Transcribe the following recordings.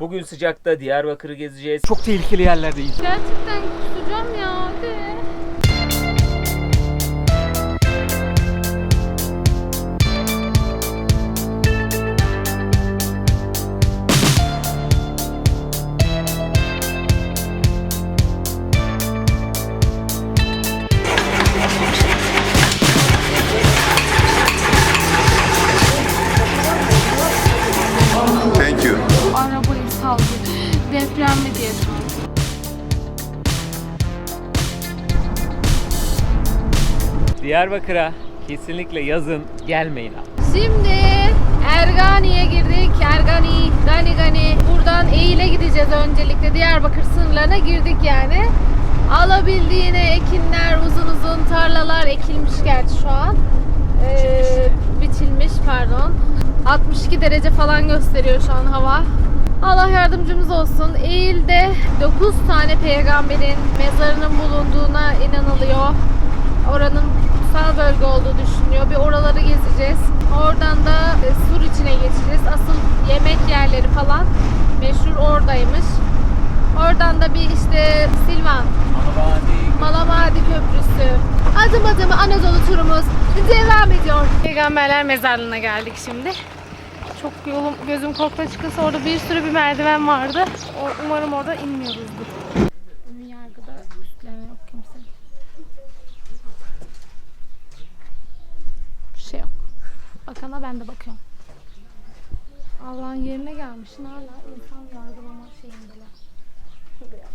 Bugün sıcakta Diyarbakır'ı gezeceğiz. Çok tehlikeli yerlerdeyiz. Gerçekten kusacağım ya. Hadi. Diyarbakır'a kesinlikle yazın gelmeyin abi. Şimdi Ergani'ye girdik. Ergani, Gani Gani. Buradan Eğil'e gideceğiz öncelikle. Diyarbakır sınırlarına girdik yani. Alabildiğine ekinler, uzun uzun tarlalar ekilmiş gerçi şu an. Ee, biçilmiş pardon. 62 derece falan gösteriyor şu an hava. Allah yardımcımız olsun. Eğil'de 9 tane peygamberin mezarının bulunduğuna inanılıyor. Oranın kutsal bölge olduğu düşünülüyor. Bir oraları gezeceğiz. Oradan da e, sur içine geçeceğiz. Asıl yemek yerleri falan meşhur oradaymış. Oradan da bir işte Silvan, Malamadi Köprüsü. Adım adım Anadolu turumuz devam ediyor. Peygamberler mezarlığına geldik şimdi. Çok yolum gözüm korktu açıkçası orada bir sürü bir merdiven vardı. Umarım orada inmiyoruzdur. Ön yargıda üstleme yok kimse. Bir şey yok. Bakana ben de bakıyorum. Allah'ın yerine gelmişsin hala insan yargılama şeyindeler. Şuraya.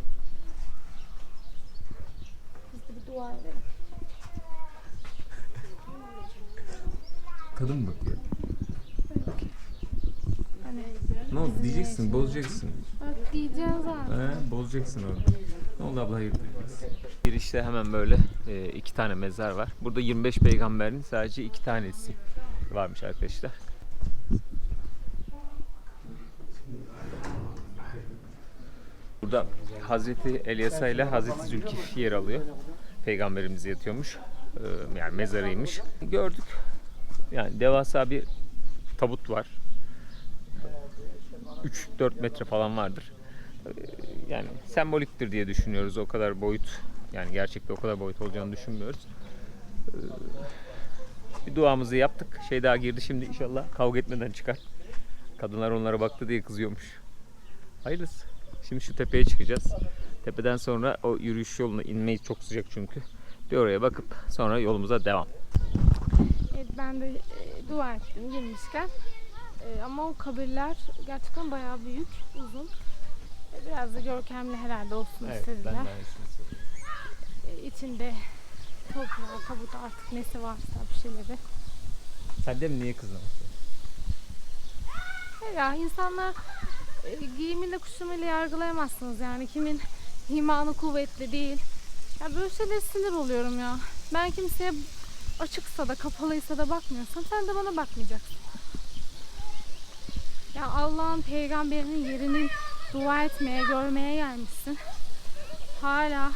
Biz de bir dua edelim. Kadın mı bakıyor? Hani Ne oldu diyeceksin, bozacaksın. bak diyeceğiz zaten. He, bozacaksın onu. Ne oldu abla hayırdır? Girişte hemen böyle e, iki tane mezar var. Burada 25 peygamberin sadece iki tanesi varmış arkadaşlar. Burada Hazreti Elyasa ile Hazreti Zülkif yer alıyor. Peygamberimiz yatıyormuş. Ee, yani mezarıymış. Gördük. Yani devasa bir tabut var. 3-4 metre falan vardır. Ee, Yani semboliktir diye düşünüyoruz. O kadar boyut yani gerçekte o kadar boyut olacağını düşünmüyoruz. Bir duamızı yaptık. Şey daha girdi şimdi inşallah kavga etmeden çıkar. Kadınlar onlara baktı diye kızıyormuş. Hayırlısı. Şimdi şu tepeye çıkacağız. Tepeden sonra o yürüyüş yoluna inmeyi çok sıcak çünkü. Bir oraya bakıp sonra yolumuza devam. Evet ben de e, dua ettim girmişken. E, ama o kabirler gerçekten bayağı büyük, uzun. E, biraz da görkemli herhalde olsun istediler. E, içinde toprağı, tabut artık nesi varsa bir şeyleri. Sen de mi niye kızdın? E, ya insanlar e, giyimiyle kuşamıyla yargılayamazsınız yani kimin imanı kuvvetli değil. Ya böyle şeylere sinir oluyorum ya. Ben kimseye açıksa da kapalıysa da bakmıyorsam sen de bana bakmayacaksın. Ya Allah'ın peygamberinin yerini dua etmeye, görmeye gelmişsin. Hala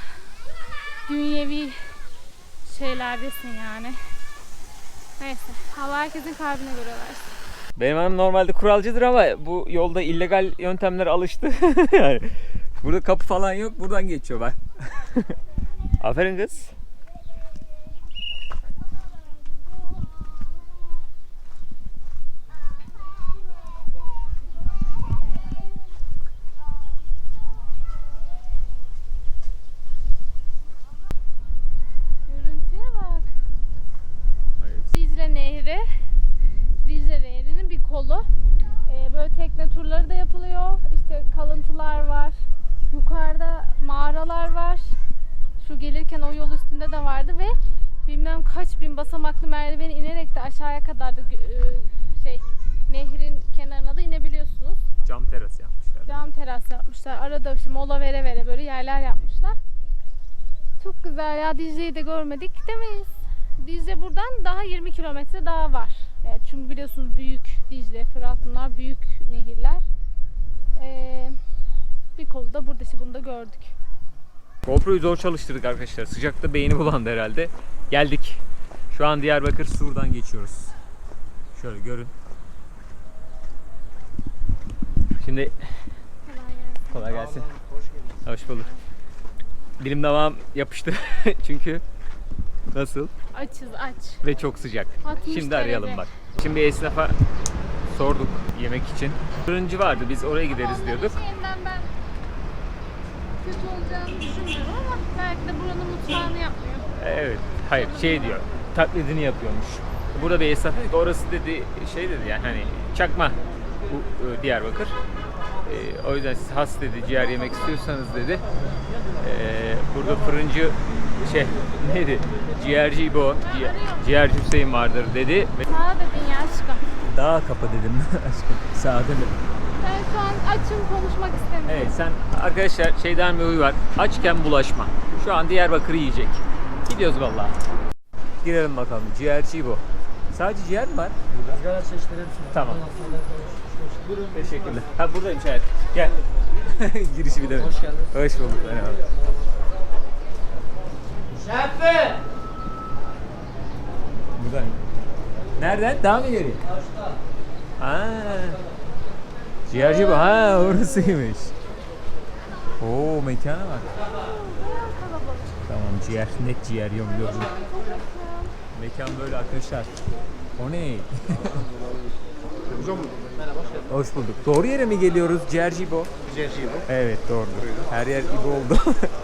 dünyevi şeylerdesin yani. Neyse. Allah herkesin kalbine göre versin. Benim hanım normalde kuralcıdır ama bu yolda illegal yöntemlere alıştı. yani burada kapı falan yok. Buradan geçiyor bak. Aferin kız. Görüntüye bak. Dicle Nehri. Dicle Nehri'nin bir kolu. Ee, böyle tekne turları da yapılıyor. İşte kalıntılar var. Yukarıda mağaralar var. Gelirken o yol üstünde de vardı ve bilmem kaç bin basamaklı merdiveni inerek de aşağıya kadar da e, şey nehrin kenarına da inebiliyorsunuz. Cam teras yapmışlar. Cam teras yapmışlar. Arada işte mola vere vere böyle yerler yapmışlar. Çok güzel ya Dicle'yi de görmedik demeyiz. Dicle buradan daha 20 kilometre daha var. Evet, çünkü biliyorsunuz büyük Dicle, Fırat bunlar büyük nehirler. Ee, bir kolu da burada işte bunu da gördük. GoPro'yu zor çalıştırdık arkadaşlar. Sıcakta beyni bulandı herhalde. Geldik. Şu an Diyarbakır Sur'dan geçiyoruz. Şöyle görün. Şimdi Kolay gelsin. Hoş bulduk. Dilim damağım yapıştı çünkü nasıl Açız aç. ve çok sıcak. 60 Şimdi arayalım derece. bak. Şimdi esnafa sorduk yemek için. Fırıncı vardı biz oraya gideriz diyorduk. şeyinden ben kötü olacağını düşünmüyorum ama belki de buranın mutfağını yapmıyor. Evet. Hayır şey diyor. Taklidini yapıyormuş. Burada bir esnaf dedi ki orası dedi şey dedi yani hani çakma bu e, Diyarbakır. E, o yüzden siz has dedi ciğer yemek istiyorsanız dedi. e, burada fırıncı şey neydi? Ciğerci İbo, ciğer, ciğerci Hüseyin vardır dedi. Ve Sağ dedin ya aşkım. daha kapa dedim aşkım. Sağ dedim. Açım konuşmak istemiyorum. Evet sen arkadaşlar şeyden bir huy var. Açken bulaşma. Şu an Diyarbakır yiyecek. Gidiyoruz vallahi. Girelim bakalım. Ciğerci bu. Sadece ciğer mi var? Izgara çeşitleri. Tamam. Teşekkürler. Ha buradayım şayet. Gel. Girişi bir de. Hoş geldin. Hoş bulduk. Merhaba. Şefi! Buradayım. Nereden? Daha mı ileri? Başta. Ha. Ciğerci. Ha orasıymış. Oo mekana bak. Tamam ciğer. Net ciğer gördüm. Mekan böyle arkadaşlar. O ne? Hoş bulduk. Doğru yere mi geliyoruz? Ciğerci İbo. Ciğerci İbo. Evet doğrudur. Her yer İbo oldu.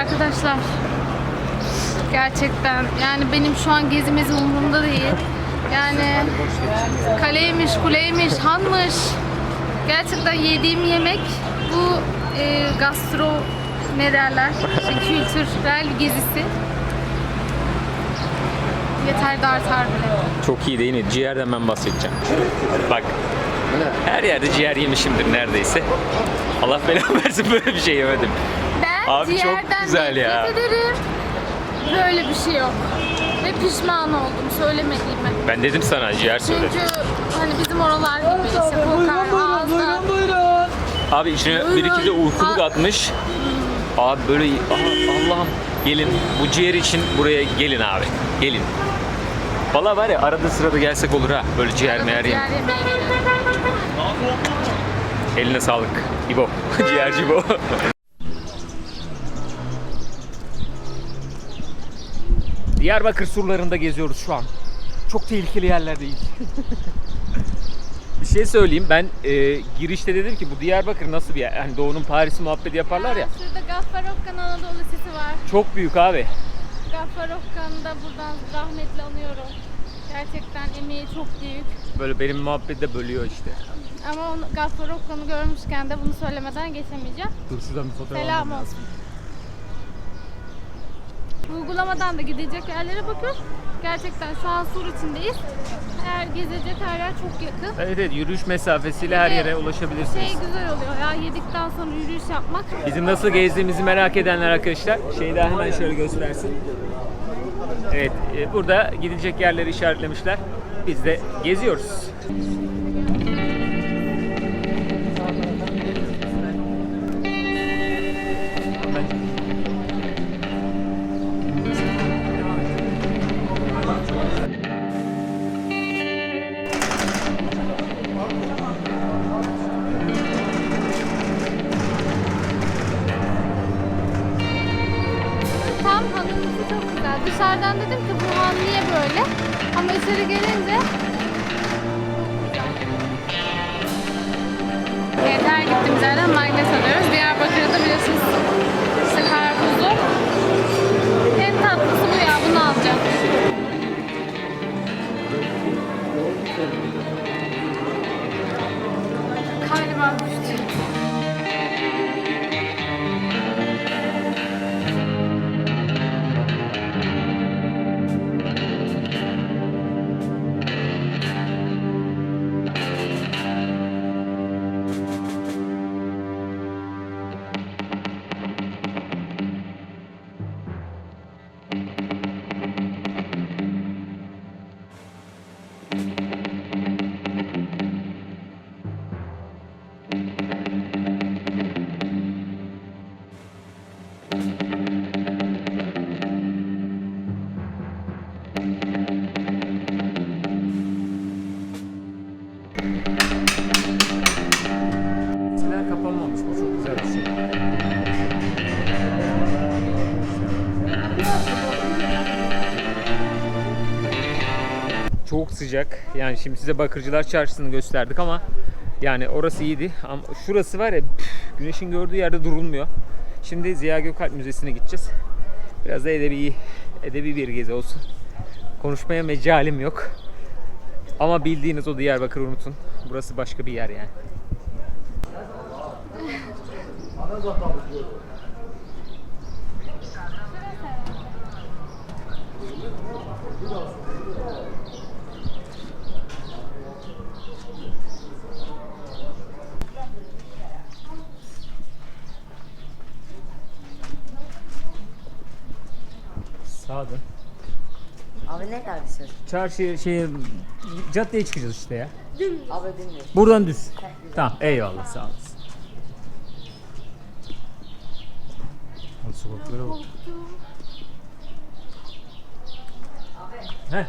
Arkadaşlar gerçekten yani benim şu an gezimiz umurumda değil. Yani kaleymiş, kuleymiş, hanmış. Gerçekten yediğim yemek bu e, gastro ne derler? İşte kültürel gezisi. Yeter de artar bile. Çok iyi değil mi? Ciğerden ben bahsedeceğim. Bak. Her yerde ciğer yemişimdir neredeyse. Allah belamı versin böyle bir şey yemedim. Abi çok ciğerden güzel ya. ederim. Böyle bir şey yok. Ve pişman oldum söylemediğime. Ben dedim sana ciğer söyle. Çünkü hani bizim oralar gibi işte kokar ağızda. buyurun. Abi içine bir iki de uykuluk Aa. atmış. Abi böyle Aha, Allah'ım gelin bu ciğer için buraya gelin abi. Gelin. Valla var ya arada sırada gelsek olur ha. Böyle ciğer meğer Ciğer geliyorum. Eline sağlık. İbo. Ciğerci İbo. Diyarbakır surlarında geziyoruz şu an. Çok tehlikeli yerlerdeyiz. bir şey söyleyeyim. Ben e, girişte dedim ki bu Diyarbakır nasıl bir yer? Hani Doğu'nun Paris'i muhabbeti yaparlar ya. Şurada Gaffar Okkan Anadolu Lisesi var. Çok büyük abi. Gaffar Okkan'ı da buradan rahmetle anıyorum. Gerçekten emeği çok büyük. Böyle benim muhabbeti de bölüyor işte. Ama onu, Gaffar Okkan'ı görmüşken de bunu söylemeden geçemeyeceğim. Dur şuradan bir fotoğraf Selam olsun. Uygulamadan da gidecek yerlere bakın. Gerçekten an sur içindeyiz. Eğer gezecek her yer çok yakın. Evet evet yürüyüş mesafesiyle her yere ulaşabilirsiniz. Şey güzel oluyor ya yedikten sonra yürüyüş yapmak. Bizim nasıl gezdiğimizi merak edenler arkadaşlar şeyi daha hemen şöyle göstersin. Evet e, burada gidilecek yerleri işaretlemişler. Biz de geziyoruz. 되는데? Çok sıcak. Yani şimdi size Bakırcılar Çarşısı'nı gösterdik ama yani orası iyiydi. Ama şurası var ya püf, güneşin gördüğü yerde durulmuyor. Şimdi Ziya Gökalp Müzesi'ne gideceğiz. Biraz da edebi, edebi bir gezi olsun. Konuşmaya mecalim yok. Ama bildiğiniz o Diyarbakır'ı unutun. Burası başka bir yer yani. Sağda. Abi ne söz? Çarşı şey caddeye çıkacağız işte ya. Abi bilmiyorum. Buradan düz. Tamam eyvallah sağ olasın. Hadi sokaklara bak. Heh.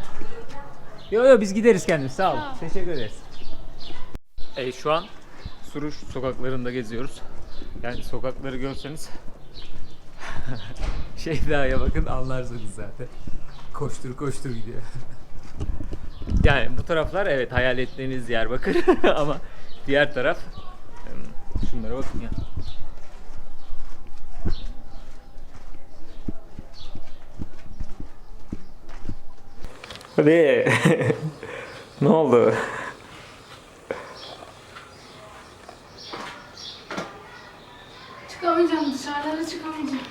Yo yo biz gideriz kendimiz sağ olun. Teşekkür ederiz. E, şu an Suruç sokaklarında geziyoruz. Yani sokakları görseniz Şeyda'ya bakın anlarsınız zaten. Koştur koştur gidiyor. Yani bu taraflar evet hayal ettiğiniz Diyarbakır ama diğer taraf şunlara bakın ya. Hadi. ne oldu? Çıkamayacağım dışarılara çıkamayacağım.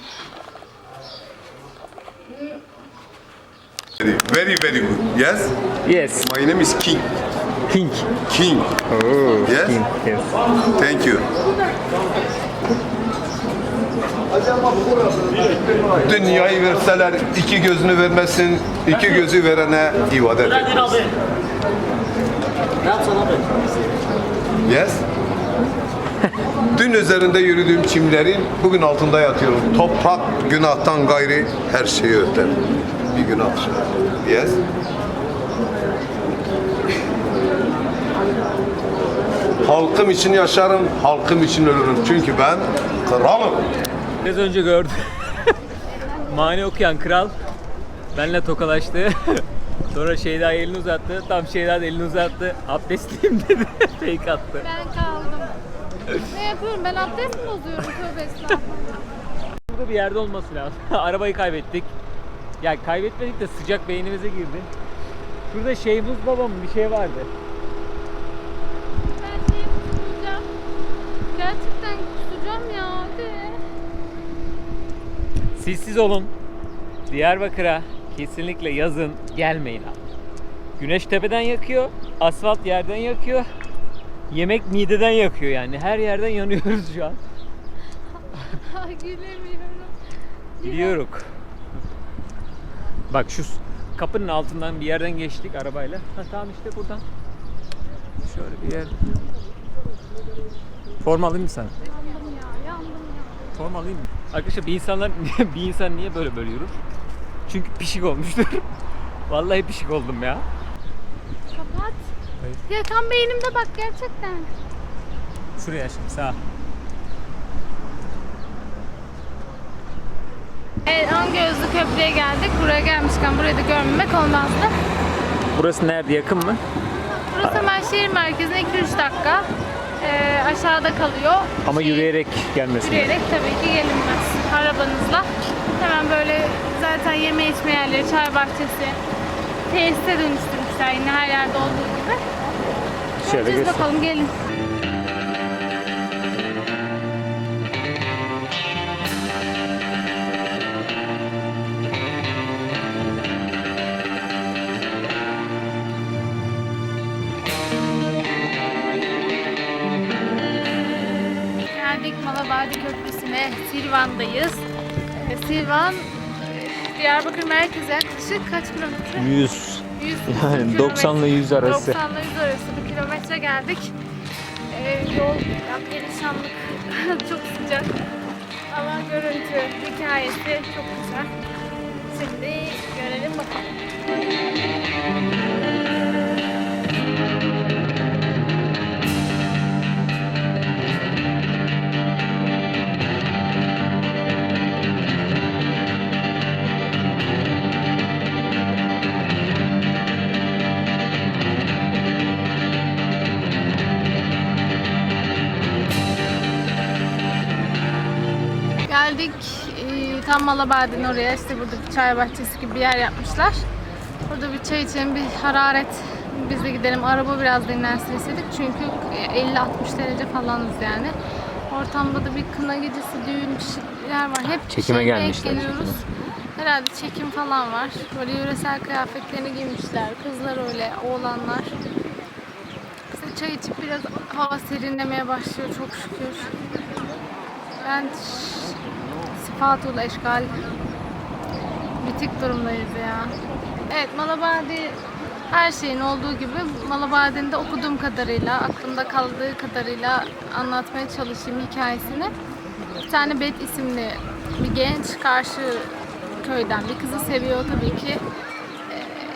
Very, very, very good. Yes? Yes, My name is King. King. King. Oh, Yes? King. Yes. Thank you. Dünyayı verseler iki gözünü vermesin, iki gözü verene ibadet et. Yes? Dün üzerinde yürüdüğüm çimlerin bugün altında yatıyorum. Toprak günahtan gayri her şeyi öter. Bir günah dışında. Yes? Halkım için yaşarım, halkım için ölürüm. Çünkü ben kralım. Biraz önce gördüm. Mani okuyan kral benle tokalaştı. Sonra Şeyda elini uzattı. Tam Şeyda da elini uzattı. Abdestliyim dedi. Fake attı. Ben kaldım. ne yapıyorum? Ben abdest mi bozuyorum? Tövbe estağfurullah. Burada bir yerde olması lazım. Arabayı kaybettik. Ya kaybetmedik de sıcak beynimize girdi. Şurada Şeyhmuz babam bir şey vardı. Ben şeyi kusacağım. Gerçekten kusacağım ya. Hadi. Sessiz olun. Diyarbakır'a kesinlikle yazın gelmeyin abi. Güneş tepeden yakıyor, asfalt yerden yakıyor. Yemek mideden yakıyor yani. Her yerden yanıyoruz şu an. Gülemiyorum. Gidiyoruz. Bak şu kapının altından bir yerden geçtik arabayla. Ha tamam işte buradan. Şöyle bir yer. Form alayım mı sana? Yandım ya. Yandım ya. Form alayım mı? Arkadaşlar bir insanlar bir insan niye böyle böyle yürür? Çünkü pişik olmuştur. Vallahi pişik oldum ya. Kapat. Hayır. Ya tam beynimde bak gerçekten. Şuraya şimdi sağ. Evet, Gözlü Köprü'ye geldik. Buraya gelmişken burayı da görmemek olmazdı. Burası nerede yakın mı? Burası hemen şehir merkezine 2-3 dakika. Ee, aşağıda kalıyor. Ama Şehir- yürüyerek gelmesin. Yürüyerek tabii ki gelinmez. Arabanızla. Hemen böyle zaten yeme içme yerleri, çay bahçesi, tesise dönüştürmüşler yine her yerde olduğu gibi. Şöyle göster. bakalım gelin. Malabadi Köprüsü'ne. Silvan'dayız. Ee, Silvan Diyarbakır merkeze yaklaşık kaç kilometre? 100. 100 Yani kilometre- 90 ile 100 arası. 90 ile 100 arası bir kilometre geldik. Ee, yol ya, perişanlık çok sıcak. Ama görüntü, hikayesi çok güzel. Şimdi görelim bakalım. Malabadi'nin oraya işte burada bir çay bahçesi gibi bir yer yapmışlar. Burada bir çay içelim, bir hararet. Biz de gidelim. Araba biraz dinlensin istedik. Çünkü 50-60 derece falanız yani. Ortamda da bir kına gecesi, düğün şeyler var. Hep Çekime gelmişler, geliyoruz. Herhalde çekim falan var. Böyle yöresel kıyafetlerini giymişler. Kızlar öyle, oğlanlar. İşte çay içip biraz hava serinlemeye başlıyor çok şükür. Ben sıfatul eşgal bitik durumdayız ya. Evet Malabadi her şeyin olduğu gibi Malabadi'nin de okuduğum kadarıyla, aklımda kaldığı kadarıyla anlatmaya çalışayım hikayesini. Bir tane Bet isimli bir genç karşı köyden bir kızı seviyor tabii ki.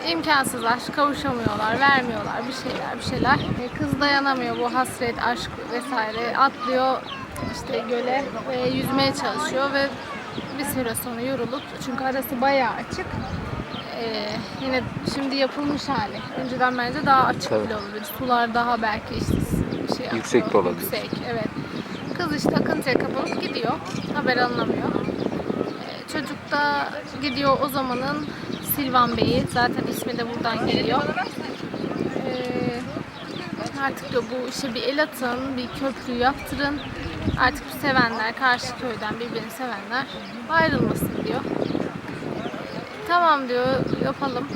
Ee, imkansızlar, kavuşamıyorlar, vermiyorlar bir şeyler bir şeyler. Ee, kız dayanamıyor bu hasret, aşk vesaire. Atlıyor işte göle ve yüzmeye çalışıyor ve bir süre sonra yorulup çünkü arası bayağı açık. Ee, yine şimdi yapılmış hali. Önceden bence daha açık Tabii. bile olabilir. Sular daha belki işte şey Yüksek de yapıyor, olabilir. Yüksek, evet. Kız işte akıntıya kapılıp gidiyor. Haber alınamıyor. Ee, çocuk da gidiyor o zamanın Silvan Bey'i. Zaten ismi de buradan geliyor. Ee, artık diyor bu işe bir el atın, bir köprü yaptırın. Artık sevenler, karşı köyden birbirini sevenler ayrılmasın diyor. Tamam diyor, yapalım.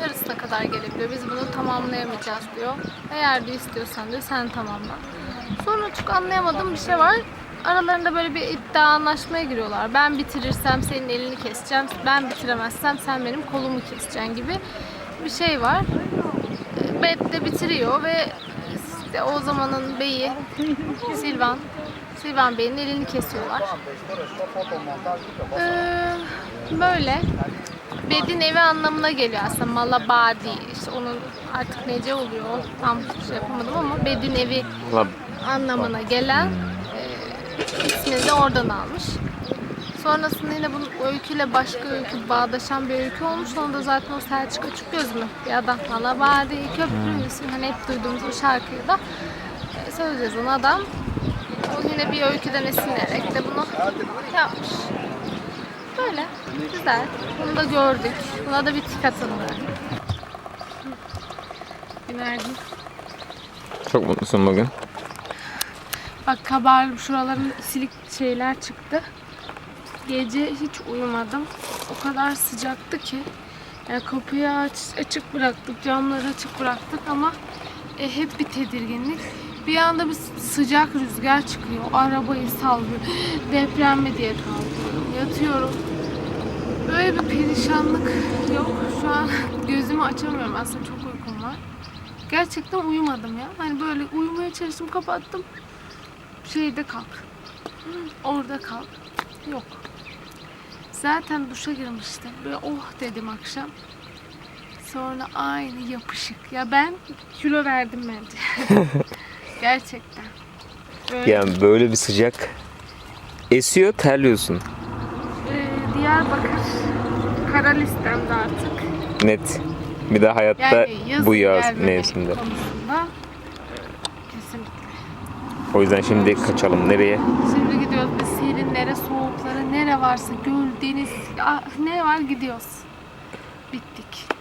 Yarısına kadar gelebiliyor. Biz bunu tamamlayamayacağız diyor. Eğer diyor istiyorsan diyor sen tamamla. Sonra çok anlayamadığım bir şey var. Aralarında böyle bir iddia anlaşmaya giriyorlar. Ben bitirirsem senin elini keseceğim. Ben bitiremezsem sen benim kolumu keseceksin gibi bir şey var. Bet de bitiriyor ve işte o zamanın beyi Silvan Silvan Bey'in elini kesiyorlar. Ee, böyle. Bedin evi anlamına geliyor aslında. Malabadi. İşte onun artık nece oluyor tam şey yapamadım ama Bedin evi anlamına gelen e, ismini de oradan almış. Sonrasında yine bunun öyküyle başka öykü bağdaşan bir öykü olmuş. Onu da zaten o Selçuk Açıkgöz mü? Bir adam Malabadi Köprü ismi. Hani hep duyduğumuz o şarkıyı da e, söz yazan adam. O yine bir öyküden esinlenerek de bunu yapmış. Böyle. Güzel. Bunu da gördük. Buna da bir tik atıldı. Günaydın. çok mutlusun bugün. Bak kabarlı şuraların silik şeyler çıktı. Gece hiç uyumadım. O kadar sıcaktı ki. Yani kapıyı aç, açık bıraktık, camları açık bıraktık ama e, hep bir tedirginlik. Bir anda bir sıcak rüzgar çıkıyor. Arabayı sallıyor. Deprem diye kalkıyorum. Yatıyorum. Böyle bir perişanlık yok. Şu an gözümü açamıyorum. Aslında çok uykum var. Gerçekten uyumadım ya. Hani böyle uyumaya çalıştım, kapattım şeyde kal. Orada kal. Yok. Zaten duşa girmiştim. Böyle oh dedim akşam. Sonra aynı yapışık. Ya ben kilo verdim bence. Gerçekten. Böyle, Yani böyle bir sıcak esiyor terliyorsun. e, Diyarbakır kara listemde artık. Net. Bir daha hayatta Yani bu yaz mevsimde. O yüzden şimdi kaçalım. Nereye? Şimdi gidiyoruz biz serinlere, soğuklara, nere varsa göl, deniz, ah, ne var gidiyoruz. Bittik.